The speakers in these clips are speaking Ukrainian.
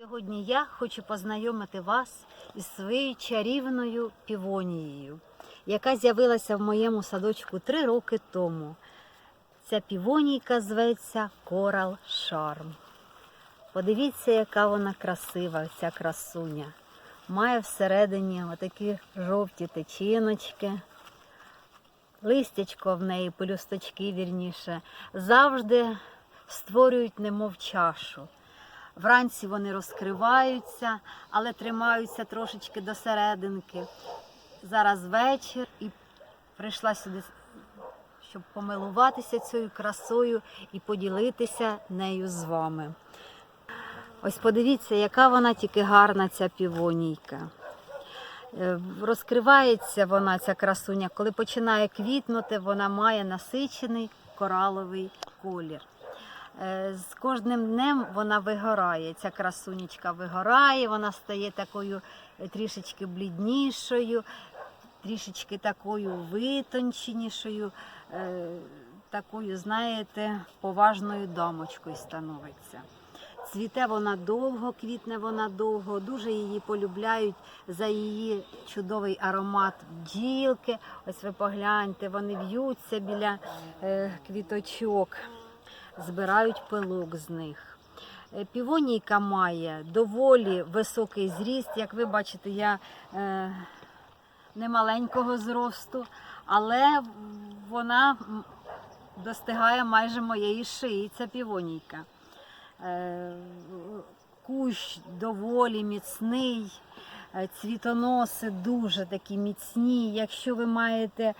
Сьогодні я хочу познайомити вас із своєю чарівною півонією, яка з'явилася в моєму садочку три роки тому. Ця півонійка зветься Корал Шарм. Подивіться, яка вона красива, ця красуня. Має всередині отакі жовті течіночки, листячко в неї, пелюсточки вірніше, завжди створюють немов чашу. Вранці вони розкриваються, але тримаються трошечки до серединки. Зараз вечір і прийшла сюди, щоб помилуватися цією красою і поділитися нею з вами. Ось подивіться, яка вона тільки гарна, ця півонійка. Е, Розкривається вона, ця красуня, коли починає квітнути, вона має насичений кораловий колір. Е, З кожним днем вона вигорає. Ця красунечка вигорає, вона стає такою е, трішечки бліднішою, трішечки такою витонченішою, е, такою, знаєте, поважною дамочкою становиться. Цвіте вона довго, квітне вона довго, дуже її полюбляють за її чудовий аромат бджілки. Ось ви погляньте, вони в'ються біля квіточок збирають пилок з них. Е, Півонійка має доволі високий зріст. Як ви бачите, я е, не маленького зросту, але вона достигає майже моєї шиї. Ця півонійка. Е, Кущ доволі міцний. Цвітоноси дуже такі міцні. Якщо ви маєте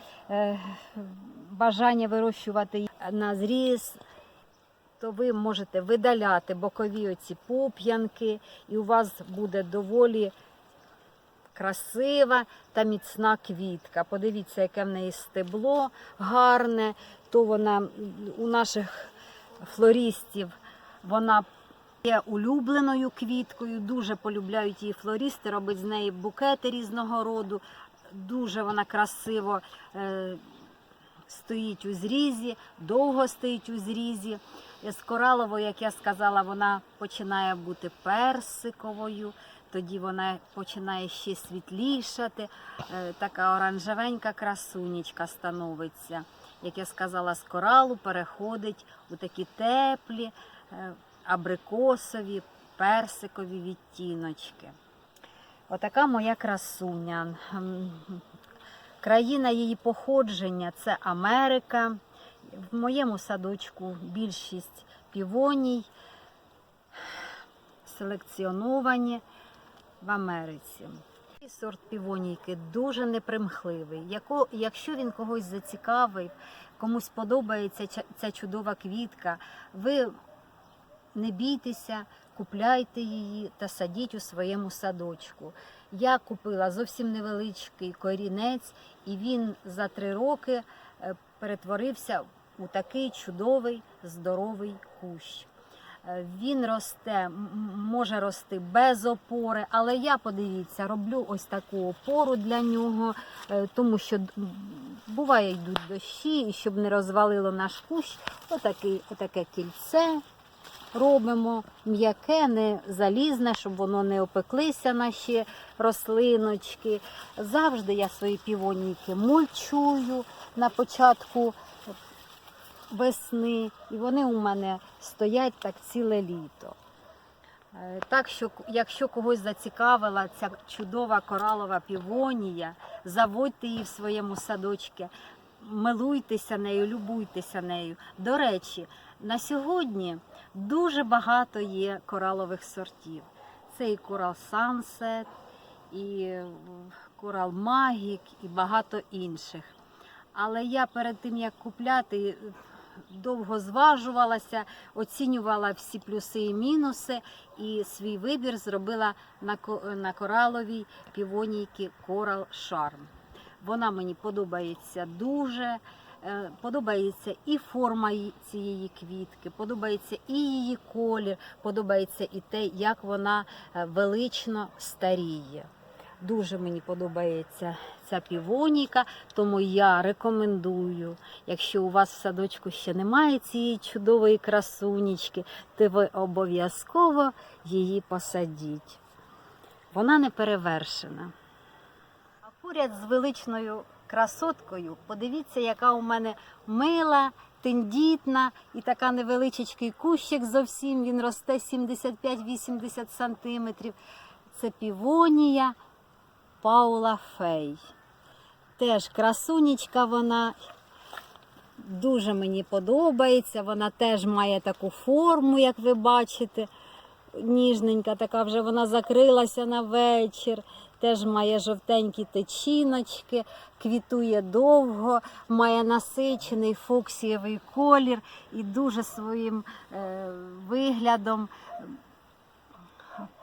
бажання вирощувати на зріз, то ви можете видаляти бокові оці поп'янки, і у вас буде доволі красива та міцна квітка. Подивіться, яке в неї стебло гарне. То вона у наших флористів вона є улюбленою квіткою. Дуже полюбляють її флористи, робить з неї букети різного роду. Дуже вона красиво е, стоїть у зрізі, довго стоїть у зрізі. З кораловою, як я сказала, вона починає бути персиковою, тоді вона починає ще світлішати. Е, Така оранжевенька красунечка становиться. Як я сказала, з коралу переходить у такі теплі, е, абрикосові, персикові відтіночки. Отака моя красуня. Країна її походження це Америка. В моєму садочку більшість півоній селекціоновані в Америці. Цей сорт півонійки дуже непримхливий. Якщо він когось зацікавив, комусь подобається ця чудова квітка, ви не бійтеся, купляйте її та садіть у своєму садочку. Я купила зовсім невеличкий корінець, і він за три роки е, перетворився у такий чудовий здоровий кущ. Е, Він росте, може рости без опори, але я подивіться, роблю ось таку опору для нього, е, тому що буває йдуть дощі, і щоб не розвалило наш кущ, отакий, отаке кільце робимо м'яке, не залізне, щоб воно не опеклися наші рослиночки. Завжди я свої півоніки мульчую на початку весни, і вони у мене стоять так ціле літо. Е, Так що, якщо когось зацікавила ця чудова коралова півонія, заводьте її в своєму садочку, милуйтеся нею, любуйтеся нею. До речі, на сьогодні дуже багато є коралових сортів. Це і корал Sunset, і корал Магік, і багато інших. Але я перед тим як купляти, довго зважувалася, оцінювала всі плюси і мінуси, і свій вибір зробила на кораловій півонійки Coral Charm. Вона мені подобається дуже. Е, Подобається і форма цієї квітки, подобається і її колір, подобається і те, як вона е, велично старіє. Дуже мені подобається ця півоніка, тому я рекомендую, якщо у вас в садочку ще немає цієї чудової красунечки, то ви обов'язково її посадіть. Вона не перевершена. Поряд з величною красоткою, подивіться, яка у мене мила, тендітна і така невеличкий кущик зовсім. Він росте 75-80 сантиметрів. Це півонія Паула Фей. Теж красунечка вона. Дуже мені подобається. Вона теж має таку форму, як ви бачите. Ніжненька, така вже вона закрилася на вечір. Теж має жовтенькі течіночки, квітує довго, має насичений фуксієвий колір і дуже своїм е, виглядом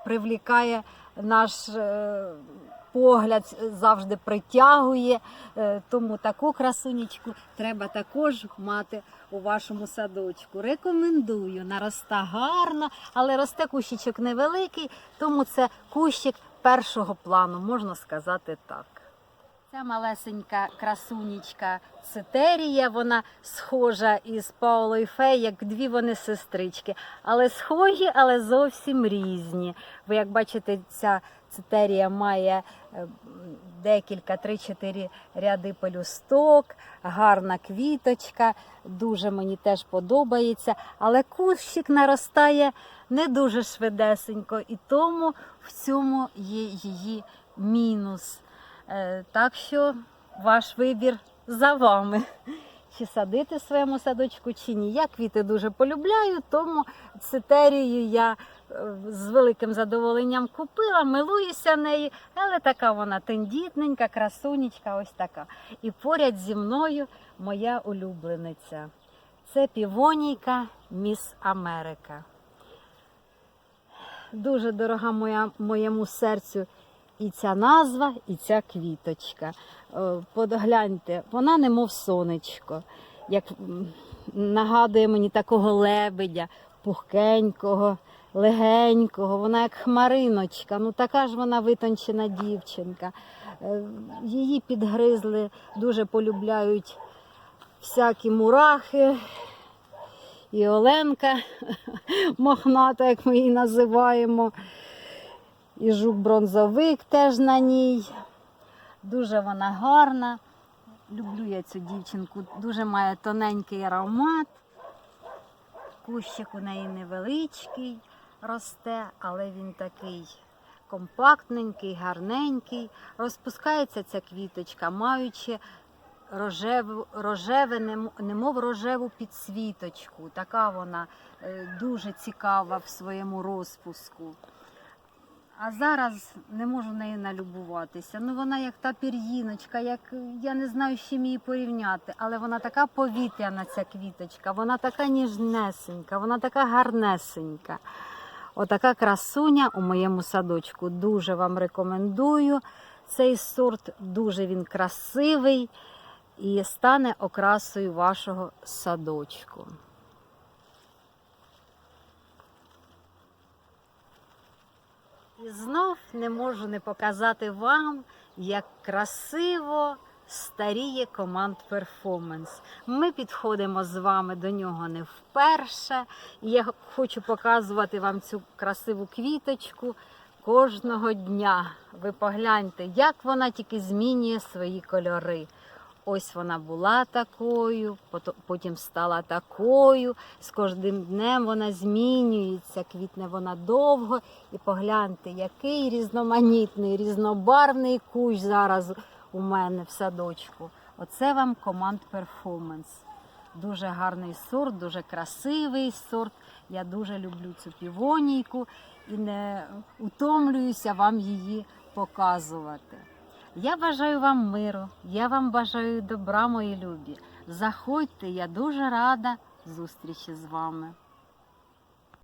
привлікає наш е, погляд, завжди притягує. Е, тому таку красунечку треба також мати у вашому садочку. Рекомендую, нароста гарно, але росте кущичок невеликий, тому це кущик першого плану, можна сказати так. Ця малесенька красунечка Цитерія, вона схожа із Паулою Фей, як дві вони сестрички. Але схожі, але зовсім різні. Ви як бачите, ця цитерія має е, декілька, три-чотири ряди пелюсток, гарна квіточка, дуже мені теж подобається. Але кущик наростає не дуже швидесенько, і тому в цьому є її мінус. Е, Так що ваш вибір за вами. Чи садити в своєму садочку, чи ні. Я квіти дуже полюбляю, тому цитерію я е, з великим задоволенням купила, милуюся нею, але така вона тендітненька, красунечка, ось така. І поряд зі мною моя улюблениця. Це півонійка Міс Америка. Дуже дорога моя, моєму серцю і ця назва, і ця квіточка. Е, Подгляньте, вона немов сонечко, як нагадує мені такого лебедя, пухкенького, легенького, вона як хмариночка, ну така ж вона витончена дівчинка. Е, Її підгризли, дуже полюбляють всякі мурахи. І Оленка мохната, як ми її називаємо. І жук бронзовик теж на ній. Дуже вона гарна. Люблю я цю дівчинку. Дуже має тоненький аромат. Кущик у неї невеличкий росте, але він такий компактненький, гарненький. Розпускається ця квіточка, маючи рожеву, рожеве, немов рожеву підсвіточку. Така вона е, дуже цікава в своєму розпуску. А зараз не можу нею налюбуватися. Ну вона як та пір'їночка, як я не знаю, з чим її порівняти, але вона така повітряна, ця квіточка, вона така ніжнесенька, вона така гарнесенька. Отака красуня у моєму садочку. Дуже вам рекомендую. Цей сорт дуже він красивий і стане окрасою вашого садочку. І знов не можу не показати вам, як красиво старіє команд перформанс. Ми підходимо з вами до нього не вперше. І я хочу показувати вам цю красиву квіточку кожного дня. Ви погляньте, як вона тільки змінює свої кольори. Ось вона була такою, потім стала такою. З кожним днем вона змінюється, квітне вона довго. І погляньте, який різноманітний, різнобарвний кущ зараз у мене в садочку. Оце вам команд перформанс. Дуже гарний сорт, дуже красивий сорт. Я дуже люблю цю півонійку і не утомлююся вам її показувати. Я бажаю вам миру, я вам бажаю добра, мої любі. Заходьте, я дуже рада зустрічі з вами.